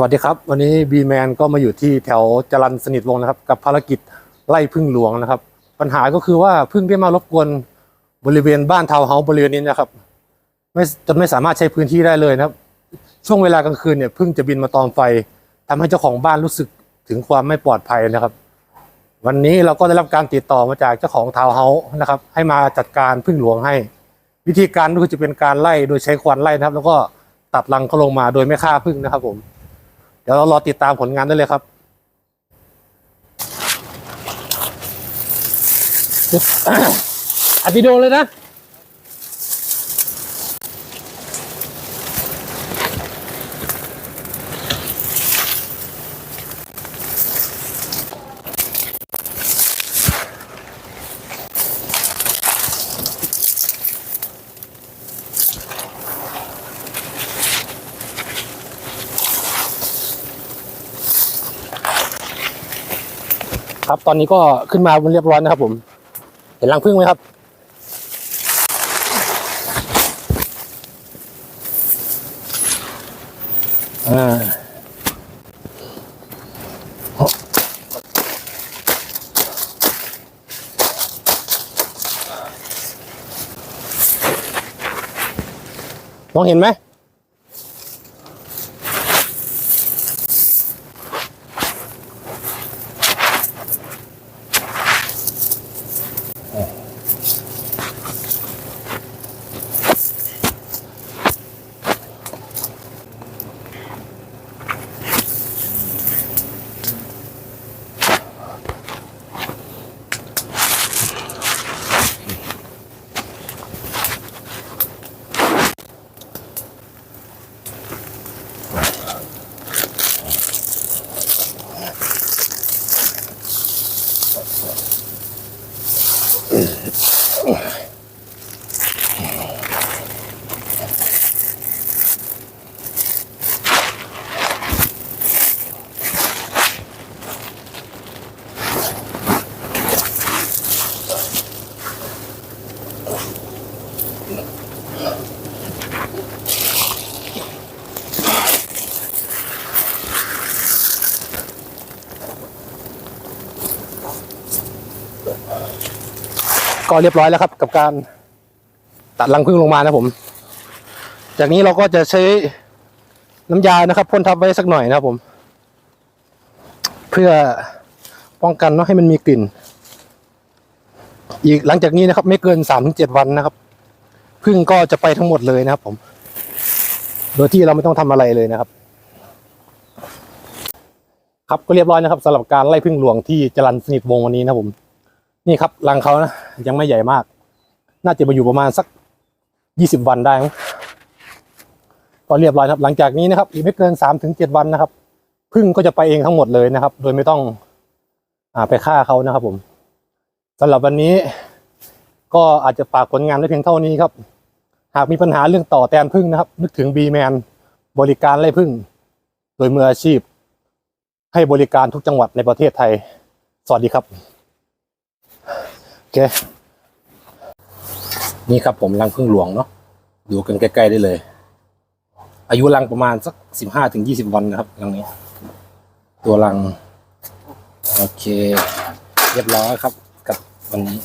สวัสดีครับ วันนี้บีแมนก็มาอยู่ที่แถวจรันสนิทวงนะครับกับภารกิจไล่พึ่งหลวงนะครับ ปัญหาก็คือว่าพึ่งได้มารบกวนบริเวณบ้านทาวน์เฮาส์บริเวณนี้นะครับไม่จนไม่สามารถใช้พื้นที่ได้เลยนะครับ ช่วงเวลากลางคืนเนี่ยพึ่งจะบินมาตอมไฟทำให้เจ้าของบ้านรู้สึกถึงความไม่ปลอดภัยนะครับ วันนี้เราก็ได้รับการติดต่อมาจากเจ้าของทาวน์เฮาส์นะครับ ให้มาจัดการพึ่งหลวงให้ วิธีการก็คือจะเป็นการไล่โดยใช้ควันไล่นะครับ แล้วก็ตัดรังเขาลงมาโดยไม่ฆ่าพึ่งนะครับผม ดี๋ยวเรารอติดตามผลงานได้เลยครับอัดวิดีโอเลยนะ ครับ ตอนนี้ก็ขึ้นมาเรียบร้อยนะครับ ผม เห็นรังพึ่งไหมครับ อ่ามองเห็นไหม Oh. ก็เรียบร้อยแล้วครับ กับการตัดรังพึ่งลงมานะผม จากนี้เราก็จะใช้น้ำยานะครับพ่นทับไว้สักหน่อยนะครับผม เพื่อป้องกันไม่ให้มันมีกลิ่น อีกหลังจากนี้นะครับ ไม่เกินสามถึงเจ็ดวันนะครับพึ่งก็จะไปทั้งหมดเลยนะครับผม โดยที่เราไม่ต้องทำอะไรเลยนะครับ ครับก็เรียบร้อยนะครับสำหรับการไล่พึ่งหลวงที่จรันสนิทวงวันนี้นะครับผม นี่ครับรังเขานะยังไม่ใหญ่มาก น่าจะมาอยู่ประมาณสักยี่สิบวันได้ก็เรียบร้อยครับ หลังจากนี้นะครับ อีกไม่เกินสามถึงเจ็ดวันนะครับพึ่งก็จะไปเองทั้งหมดเลยนะครับ โดยไม่ต้องอไปฆ่าเขานะครับ ผมสำหรับวันนี้ ก็อาจจะฝากผลงานได้เพียงเท่านี้ครับ หากมีปัญหาเรื่องต่อแตนพึ่งนะครับ นึกถึงบีแมนบริการไล่พึ่ง โดยมืออาชีพ ให้บริการทุกจังหวัดในประเทศไทย สวัสดีครับ เค นี่ครับผมรังพึ่งหลวงเนาะดูกันใกล้ๆได้เลย อายุรังประมาณสักสิบห้าถึงยี่สิบวันนะครับรังนี้ ตัวรัง โอเค เรียบร้อยครับ กับวันนี้